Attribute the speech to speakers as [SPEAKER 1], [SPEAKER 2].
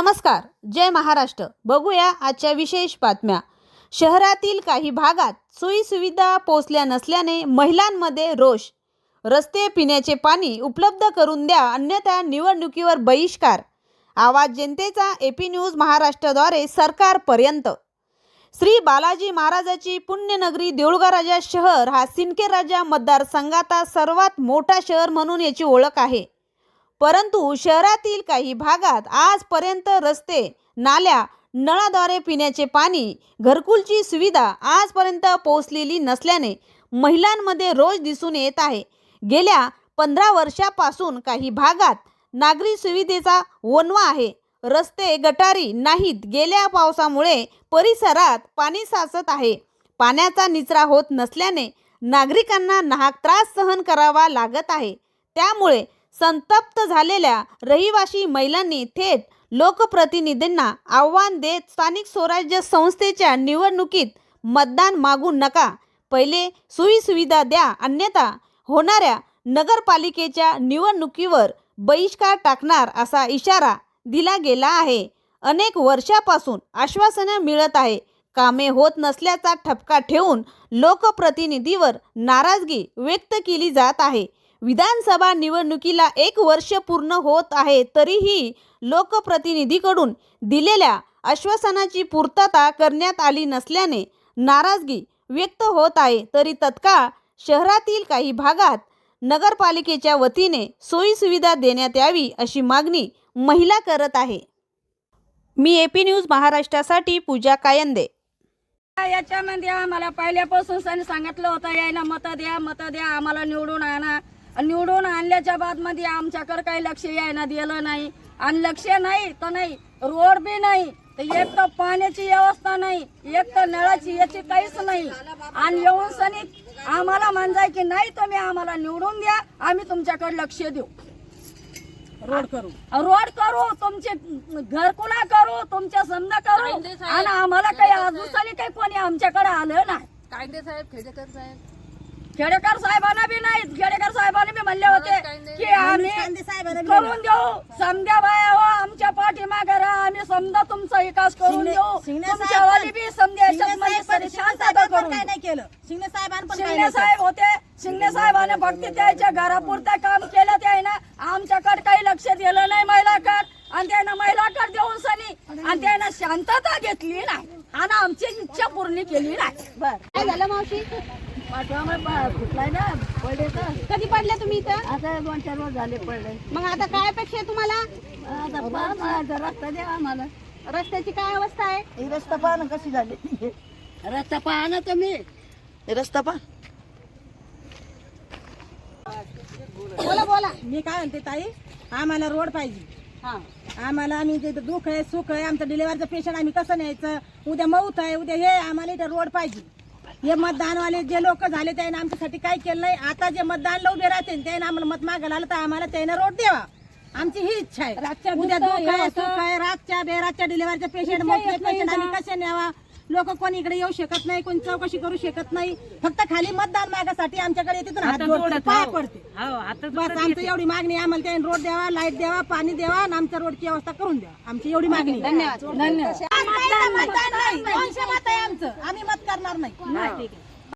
[SPEAKER 1] नमस्कार जय महाराष्ट्र. बघूया आजच्या विशेष बातम्या. शहरातील काही भागात सोयीसुविधा पोचल्या नसल्याने महिलांमध्ये रोष. रस्ते पिण्याचे पाणी उपलब्ध करून द्या अन्यथा निवडणुकीवर बहिष्कार. आवाज जनतेचा एपी न्यूज महाराष्ट्राद्वारे सरकारपर्यंत. श्री बालाजी महाराजाची पुण्यनगरी देऊळगाराजा शहर हा सिंदखेड राजा मतदारसंघाचा सर्वात मोठा शहर म्हणून याची ओळख आहे. परंतु शहरातील काही भागात आजपर्यंत रस्ते नाल्या नळाद्वारे पिण्याचे पाणी घरकुलची सुविधा आजपर्यंत पोहोचलेली नसल्याने महिलांमध्ये रोज दिसून येत आहे. गेल्या पंधरा वर्षापासून काही भागात नागरी सुविधेचा वणवा आहे. रस्ते गटारी नाहीत. गेल्या पावसामुळे परिसरात पाणी साचत आहे. पाण्याचा निचरा होत नसल्याने नागरिकांना नाहक त्रास सहन करावा लागत आहे. त्यामुळे संतप्त झालेल्या रहिवासी महिलांनी थेट लोकप्रतिनिधींना आव्हान देत स्थानिक स्वराज्य संस्थेच्या निवडणुकीत मतदान मागू नका. पहिले सोयीसुविधा द्या अन्यथा होणाऱ्या नगरपालिकेच्या निवडणुकीवर बहिष्कार टाकणार असा इशारा दिला गेला आहे. अनेक वर्षापासून आश्वासनं मिळत आहे. कामे होत नसल्याचा ठपका ठेवून लोकप्रतिनिधीवर नाराजगी व्यक्त केली जात आहे. विधानसभा निवडणुकीला एक वर्ष पूर्ण होत आहे तरीही लोकप्रतिनिधीकडून दिलेल्या आश्वासनाची पूर्तता करण्यात आली नसल्याने नाराजगी व्यक्त होत आहे. तरी तत्काळ शहरातील काही भागात नगरपालिकेच्या वतीने सोयीसुविधा देण्यात यावी अशी मागणी महिला करत आहे. मी एपी न्यूज महाराष्ट्रासाठी पूजा कायंदे.
[SPEAKER 2] याच्यामध्ये आम्हाला पहिल्यापासून सण सांगितलं होतं यायला मतं द्या मतं द्या आम्हाला निवडून आणा. निवडून आणल्याच्या बादमध्ये आमच्याकडे काही लक्ष यायला दिलं नाही. आणि लक्ष नाही तर नाही रोड बी नाही तर एक तर पाण्याची व्यवस्था नाही एक तर नळाची याची काहीच नाही. आणि येऊन सनी आम्हाला म्हणजाय की नाही तुम्ही आम्हाला निवडून द्या आम्ही तुमच्याकडे लक्ष देऊ.
[SPEAKER 3] रोड करू.
[SPEAKER 2] रोड करू तुमचे घरकुला करू तुमच्या समजा करू. आणि आम्हाला काही अजून काही कोणी आमच्याकडे आलं नाही.
[SPEAKER 3] कायदे साहेब खेडेकर साहेब.
[SPEAKER 2] खेडेकर साहेबांना बी नाही खेडेकर साहेबांनी बी म्हणले होते की आम्ही करून देऊ. समजा बाया हो आमच्या पाठीमागे राहा आम्ही समजा तुमचा विकास करून देऊ. तुमच्या वाली बी समजा याच्यात मध्ये तरी शांतता करून
[SPEAKER 3] काय नाही केलं. साहेबांनी नाही
[SPEAKER 2] साहेब होते शिंदे साहेबांनी फक्त त्याच्या घरापुरतं काम केलं ते ना. आमच्याकडे काही लक्ष दिलं नाही महिलाकडे. आणि त्यानं महिलाकडे देऊन सनी. आणि त्यानं शांतता घेतली नाही. आणि आमची इच्छा पूर्ण केली नाही बर.
[SPEAKER 1] काय झालं मावशी?
[SPEAKER 2] फुटलाय ना? पडले तर.
[SPEAKER 1] कधी पडल्या तुम्ही इथं?
[SPEAKER 2] आता दोन चार वर्ष झाले पडले.
[SPEAKER 1] मग आता काय अपेक्षा आहे तुम्हाला?
[SPEAKER 2] आता पहा मला रस्ता द्या आम्हाला.
[SPEAKER 1] रस्त्याची काय अवस्था आहे?
[SPEAKER 3] ही रस्ता पहा ना कशी झाली.
[SPEAKER 2] रस्ता पहा ना तुम्ही.
[SPEAKER 3] हे रस्ता पहा.
[SPEAKER 1] बोला बोला.
[SPEAKER 3] मी काय म्हणते ताई आम्हाला रोड पाहिजे.
[SPEAKER 1] हा.
[SPEAKER 3] आम्हाला आम्ही जे दुःख आहे सुख आहे आमचं डिलिव्हरचं पेशंट आम्ही कसं न्यायचं. उद्या मौत आहे उद्या हे आम्हाला इथं रोड पाहिजे. हे मतदानवाले जे लोक झाले त्याने आमच्यासाठी काय केलं नाही. आता जे मतदान उभे राहते त्याने आम्हाला मत मागायला आलं तर आम्हाला त्याने रोड द्यावा. आमची ही इच्छा आहे. उद्या दुःख आहे सुख आहे रातच्या बेरातच्या डिलिव्हरचे पेशंट मोठे पेशंट आम्ही कसे न्यावा? लोक कोणी इकडे येऊ शकत नाही कोणी चौकशी करू शकत नाही. फक्त खाली मतदान मागासाठी आमच्याकडे तिथून हात जोडते पाय पडते. बस आमची एवढी मागणी आहे. आम्हाला त्याने रोड द्यावा लाइट द्यावा पाणी द्यावा आणि आमच्या रोडची व्यवस्था करून द्यावा. आमची एवढी मागणी आहे.
[SPEAKER 1] धन्यवाद. धन्यवाद.
[SPEAKER 3] दोनशे मत आहे आमचं. आम्ही मत करणार नाही.